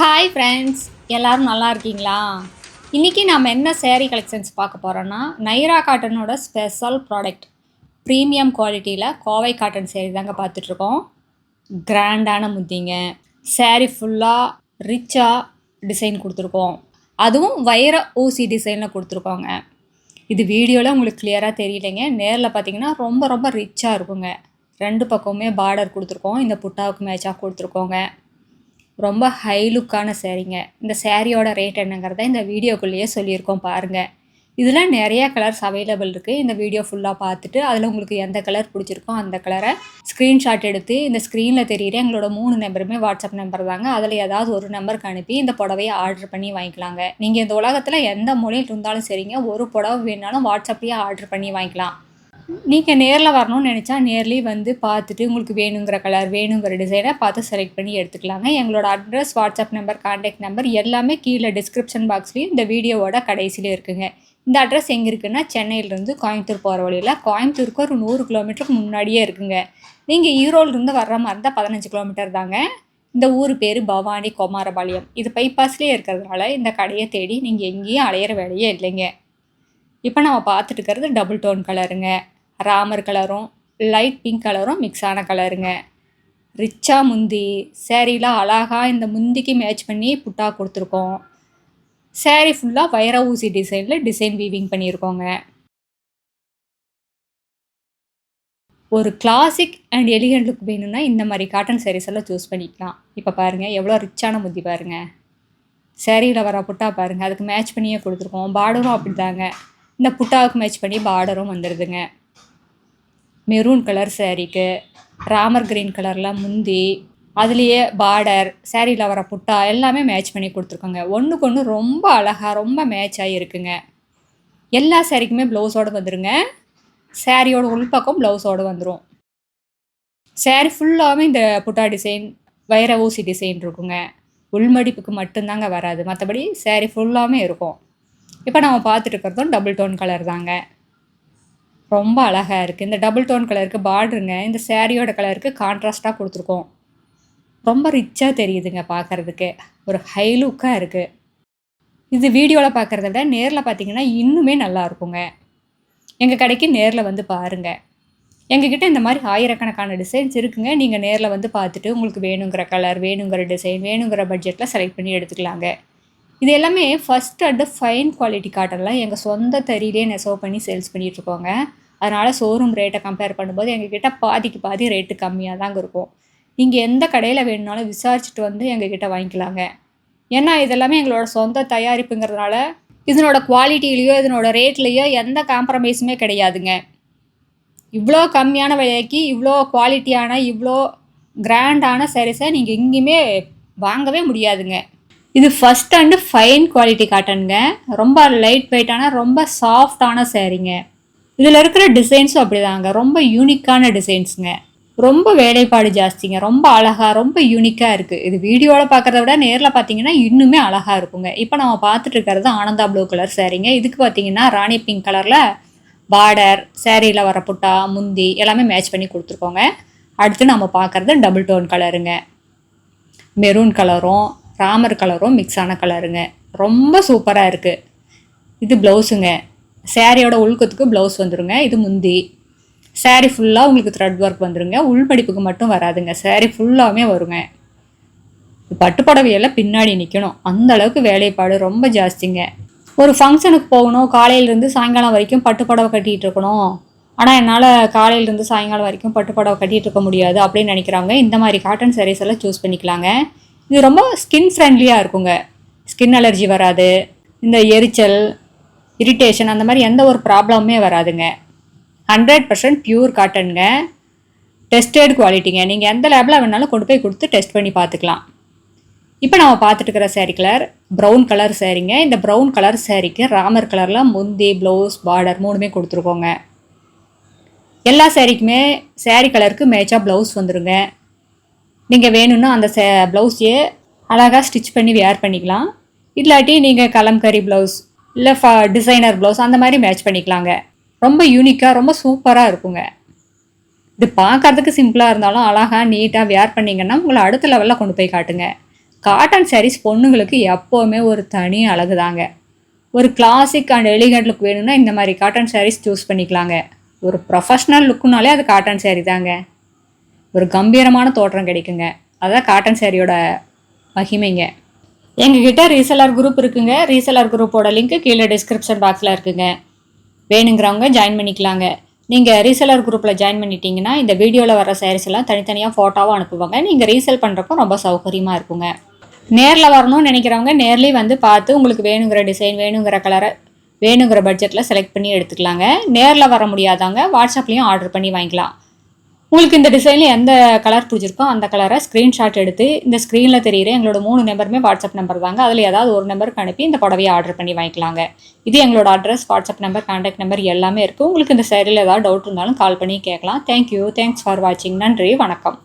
Hi friends எல்லோரும் நல்லா இருக்கீங்களா? இன்றைக்கி நாம் என்ன சேரீ கலெக்ஷன்ஸ் பார்க்க போகிறோன்னா நைரா காட்டனோட ஸ்பெஷல் ப்ராடக்ட் ப்ரீமியம் குவாலிட்டியில் கோவை காட்டன் சேரீ தாங்க பார்த்துட்ருக்கோம். கிராண்டான முத்திங்க சேரீ ஃபுல்லாக ரிச்சாக டிசைன் கொடுத்துருக்கோம். அதுவும் வைர ஊசி டிசைனில் கொடுத்துருக்கோங்க. இது வீடியோவில் உங்களுக்கு கிளியராக தெரியலைங்க. நேரில் பார்த்தீங்கன்னா ரொம்ப ரொம்ப ரிச்சாக இருக்குங்க. ரெண்டு பக்கமுமே பார்டர் கொடுத்துருக்கோம். இந்த புட்டாவுக்கு மேட்சாக கொடுத்துருக்கோங்க. ரொம்ப ஹை லுக்கான சேரீங்க இந்த சேரீயோட ரேட் என்னங்கிறத இந்த வீடியோக்குள்ளேயே சொல்லியிருக்கோம் பாருங்கள் இதில் நிறைய கலர்ஸ் அவைலபிள் இருக்குது இந்த வீடியோ ஃபுல்லாக பார்த்துட்டு அதில் உங்களுக்கு எந்த கலர் பிடிச்சிருக்கோ அந்த கலரை ஸ்க்ரீன்ஷாட் எடுத்து இந்த ஸ்க்ரீனில் தெரியிற எங்களோட மூணு நம்பருமே வாட்ஸ்அப் நம்பர் தாங்க. அதில் ஏதாவது ஒரு நம்பருக்கு அனுப்பி இந்த புடவையை ஆர்டர் பண்ணி வாங்கிக்கலாங்க. நீங்கள் இந்த உலகத்தில் எந்த மூலையில் இருந்தாலும் சரிங்க. ஒரு புடவை வேணாலும் வாட்ஸ்அப்லேயே ஆர்டர் பண்ணி வாங்கிக்கலாம். நீங்கள் நேரில் வரணும்னு நினச்சா நேர்லேயே வந்து பார்த்துட்டு உங்களுக்கு வேணுங்கிற கலர் வேணுங்கிற டிசைனை பார்த்து செலக்ட் பண்ணி எடுத்துக்கலாங்க. எங்களோட address WhatsApp number contact number எல்லாமே கீழே டிஸ்கிரிப்ஷன் பாக்ஸ்லேயும் இந்த வீடியோவோட கடைசியில இருக்குங்க. இந்த அட்ரஸ் எங்கே இருக்குன்னா சென்னையிலேருந்து கோயம்புத்தூர் போகிற வழியில் கோயம்புத்தூருக்கு ஒரு நூறு கிலோமீட்டருக்கு முன்னாடியே இருக்குங்க. நீங்கள் ஈரோடுலேருந்து வர்ற மாதிரி இருந்தால் பதினஞ்சு கிலோமீட்டர் தாங்க. இந்த ஊர் பேர் பவானி குமாரபாளையம். இது பைபாஸ்லேயே இருக்கிறதுனால இந்த கடையை தேடி நீங்கள் எங்கேயும் அலையிற வேலையே இல்லைங்க. இப்போ நம்ம பார்த்துட்டு இருக்கிறது டபுள் டோன் கலருங்க ராமர் கலரும் லைட் பிங்க் கலரும் மிக்ஸ் ஆன கலருங்க ரிச்சா முந்தி சேரீலாம் அழகாக இந்த முந்திக்கு மேட்ச் பண்ணி புட்டா கொடுத்துருக்கோம். சேரீ ஃபுல்லாக வைர ஊசி டிசைனில் டிசைன் வீவிங் பண்ணியிருக்கோங்க. ஒரு கிளாசிக் அண்ட் எலிகண்ட் லுக் வேணும்னா இந்த மாதிரி காட்டன் sarees எல்லாம் சூஸ் பண்ணிக்கலாம். இப்போ பாருங்கள் எவ்வளோ ரிச்சான முந்தி பாருங்கள் சேரீயில் வர புட்டா பாருங்கள் அதுக்கு மேட்ச் பண்ணியே கொடுத்துருக்கோம். பார்டரும் அப்படி தாங்க இந்த புட்டாவுக்கு மேட்ச் பண்ணி பார்டரும் வந்துடுதுங்க மெரூன் கலர் சாரீக்கு ராமர் கிரீன் கலரில் முந்தி அதுலேயே பார்டர் சேரீயில் வர புட்டா எல்லாமே மேட்ச் பண்ணி கொடுத்துருக்கோங்க. ஒன்றுக்கு ஒன்று ரொம்ப அழகாக ரொம்ப மேட்ச் ஆகி இருக்குங்க எல்லா சேரீக்குமே ப்ளவுஸோடு வந்துடுங்க சேரீயோட உள்பக்கம் ப்ளவுஸோடு வந்துடும் சேரீ ஃபுல்லாகவே இந்த புட்டா டிசைன் வைர ஊசி டிசைன் இருக்குங்க. உள்மடிப்புக்கு மட்டும்தாங்க வராது. மற்றபடி சேரீ ஃபுல்லாகவே இருக்கும். இப்போ நம்ம பார்த்துட்டு இருக்கிறதும் டபுள் டோன் கலர் தாங்க. ரொம்ப அழகாக இருக்குது இந்த டபுள் டோன் கலருக்கு பார்டருங்க இந்த சேரீயோட கலருக்கு கான்ட்ராஸ்ட்டாக கொடுத்துருக்கோம். ரொம்ப ரிச்சாக தெரியுதுங்க பார்க்குறதுக்கு ஒரு ஹை லுக்காக இருக்குது இது வீடியோவில் பார்க்குறத விட நேரில் பார்த்தீங்கன்னா இன்னுமே நல்லா இருக்குங்க. எங்கள் கடைக்கு நேரில் வந்து பாருங்கள் எங்ககிட்ட இந்த மாதிரி ஆயிரக்கணக்கான டிசைன்ஸ் இருக்குங்க. நீங்கள் நேரில் வந்து பார்த்துட்டு உங்களுக்கு வேணுங்கிற கலர் வேணுங்கிற டிசைன் வேணுங்கிற பட்ஜெட்டில் செலக்ட் பண்ணி எடுத்துக்கலாங்க. இது எல்லாமே ஃபஸ்ட் அண்ட் ஃபைன் குவாலிட்டி காட்டன்லாம் எங்கள் சொந்த தறியிலே நெசவு பண்ணி சேல்ஸ் பண்ணிகிட்ருக்கோங்க அதனால் ஷோரூம் ரேட்டை கம்பேர் பண்ணும்போது எங்ககிட்ட பாதிக்கு பாதி ரேட்டு கம்மியாக தாங்க இருக்கும். நீங்கள் எந்த கடையில் வேணும்னாலும் விசாரிச்சுட்டு வந்து எங்ககிட்ட வாங்கிக்கலாங்க. ஏன்னா இதெல்லாமே எங்களோட சொந்த தயாரிப்புங்கிறதுனால இதனோட குவாலிட்டிலேயோ இதனோட ரேட்லேயோ எந்த காம்ப்ரமைஸுமே கிடையாதுங்க. இவ்வளோ கம்மியான விலைக்கு இவ்வளோ குவாலிட்டியான இவ்வளோ கிராண்டான சாரீஸை நீங்கள் எங்கேயுமே வாங்கவே முடியாதுங்க. இது ஃபஸ்ட் அண்டு ஃபைன் குவாலிட்டி காட்டனுங்க ரொம்ப லைட் வெயிட்டான ரொம்ப சாஃப்டான சாரீங்க இதில் இருக்கிற டிசைன்ஸும் அப்படிதாங்க. ரொம்ப யூனிக்கான டிசைன்ஸுங்க ரொம்ப வேலைப்பாடு ஜாஸ்திங்க. ரொம்ப அழகாக ரொம்ப யூனிக்காக இருக்குது இது வீடியோவில் பார்க்குறத விட நேரில் பார்த்தீங்கன்னா இன்னுமே அழகாக இருக்குங்க. இப்போ நம்ம பார்த்துட்டு இருக்கிறது ஆனந்தா ப்ளூ கலர் சாரீங்க இதுக்கு பார்த்தீங்கன்னா ராணி பிங்க் கலரில் பார்டர் சேரீயில் வர புட்டா முந்தி எல்லாமே மேட்ச் பண்ணி கொடுத்துருக்கோங்க. அடுத்து நம்ம பார்க்குறது டபுள் டோன் கலருங்க மெரூன் கலரும் ராமர் கலரும் மிக்ஸான கலருங்க ரொம்ப சூப்பராக இருக்குது இது ப்ளவுஸுங்க சேரீயோட உள்கத்துக்கு ப்ளவுஸ் வந்துருங்க. இது முந்தி. சேரீ ஃபுல்லாக உங்களுக்கு த்ரெட் ஒர்க் வந்துருங்க. உள்மடிப்புக்கு மட்டும் வராதுங்க. Saree ஃபுல்லாகவே வருங்க. பட்டு புடவையெல்லாம் பின்னாடி நிற்கணும் அந்த அளவுக்கு வேலைப்பாடு ரொம்ப ஜாஸ்திங்க. ஒரு ஃபங்க்ஷனுக்கு போகணும். காலையிலேருந்து சாயங்காலம் வரைக்கும் பட்டு புடவை கட்டிகிட்டு இருக்கணும். ஆனால் என்னால் காலையிலேருந்து சாயங்காலம் வரைக்கும் பட்டு புடவை கட்டிகிட்டு இருக்க முடியாது அப்படின்னு நினைக்கிறவங்க இந்த மாதிரி காட்டன் சாரீஸ் எல்லாம் சூஸ் பண்ணிக்கலாங்க. இது ரொம்ப ஸ்கின் ஃப்ரெண்ட்லியாக இருக்குங்க. ஸ்கின் அலர்ஜி வராது. இந்த எரிச்சல் இரிட்டேஷன் அந்த மாதிரி எந்த ஒரு ப்ராப்ளமுமே வராதுங்க. ஹண்ட்ரட் பர்சன்ட் பியூர் காட்டனுங்க டெஸ்டட் குவாலிட்டிங்க நீங்கள் எந்த லேபில் வேணாலும் கொண்டு போய் கொடுத்து டெஸ்ட் பண்ணி பார்த்துக்கலாம். இப்போ நம்ம பார்த்துட்டு இருக்கிற சேரீ கலர் ப்ரௌன் கலர் சேரீங்க இந்த ப்ரௌன் கலர் சேரீக்கு ராமர் கலரில் முந்தி ப்ளவுஸ் பார்டர் மூணுமே கொடுத்துருக்கோங்க. எல்லா சேரீக்குமே சேரீ கலருக்கு மேட்சாக ப்ளவுஸ் வந்துடுங்க நீங்கள் வேணும்னா அந்த சே ப்ளவுஸையே அழகாக ஸ்டிச் பண்ணி வேர் பண்ணிக்கலாம். இல்லாட்டி நீங்கள் கலம்கரி ப்ளவுஸ் இல்லை ஃப டிசைனர் ப்ளவுஸ் அந்த மாதிரி மேட்ச் பண்ணிக்கலாங்க. ரொம்ப யூனிக்காக ரொம்ப சூப்பராக இருக்குங்க. இது பார்க்கறதுக்கு சிம்பிளாக இருந்தாலும் அழகாக நீட்டாக வேர் பண்ணிங்கன்னா உங்களை அடுத்த லெவலில் கொண்டு போய் காட்டுங்க. காட்டன் சாரீஸ் பொண்ணுங்களுக்கு எப்போவுமே ஒரு தனி அழகு தாங்க ஒரு கிளாசிக் அண்ட் எலிகண்ட் லுக் வேணும்னா இந்த மாதிரி காட்டன் சாரீஸ் சூஸ் பண்ணிக்கலாங்க. ஒரு ப்ரொஃபஷ்னல் லுக்குனாலே அது காட்டன் சாரீ தாங்க. ஒரு கம்பீரமான தோற்றம் கிடைக்குங்க. அதுதான் காட்டன் சாரியோட மகிமைங்க. எங்ககிட்ட ரீசெலர் குரூப் இருக்குங்க. ரீசெலர் குரூப்போட லிங்க் கீழே டிஸ்கிரிப்ஷன் பாக்ஸில் இருக்குங்க. வேணுங்கிறவங்க ஜாயின் பண்ணிக்கலாங்க. நீங்கள் ரீசெலர் குரூப்பில் ஜாயின் பண்ணிட்டீங்கன்னா இந்த வீடியோவில் வர sarees எல்லாம் தனித்தனியாக ஃபோட்டோவாக அனுப்புவாங்க. நீங்கள் ரீசேல் பண்ணுறப்போ ரொம்ப சௌகரியமாக இருக்குங்க. நேரில் வரணும்னு நினைக்கிறவங்க நேர்லேயே வந்து பார்த்து உங்களுக்கு வேணுங்கிற டிசைன் வேணுங்கிற கலரை வேணுங்கிற பட்ஜெட்டில் செலக்ட் பண்ணி எடுத்துக்கலாங்க. நேரில் வர முடியாதவங்க வாட்ஸ்அப்லேயும் ஆர்டர் பண்ணி வாங்கிக்கலாம். உங்களுக்கு இந்த டிசைனில் எந்த கலர் பிடிச்சிருக்கோ அந்த கலரை ஸ்க்ரீன்ஷாட் எடுத்து இந்த ஸ்க்ரீனில் தெரிகிற எங்களோட மூணு நம்பருமே வாட்ஸ்அப் நம்பர் தாங்க. அதில் ஏதாவது ஒரு நம்பருக்கு அனுப்பி இந்த புடவையை ஆர்டர் பண்ணி வாங்கிக்கலாங்க. இது எங்களோட address WhatsApp number contact number எல்லாமே இருக்குது உங்களுக்கு இந்த சேரீல ஏதாவது டவுட் இருந்தாலும் கால் பண்ணி கேட்கலாம். தேங்க்யூ தேங்க்ஸ் ஃபார் வாட்சிங் நன்றி. வணக்கம்.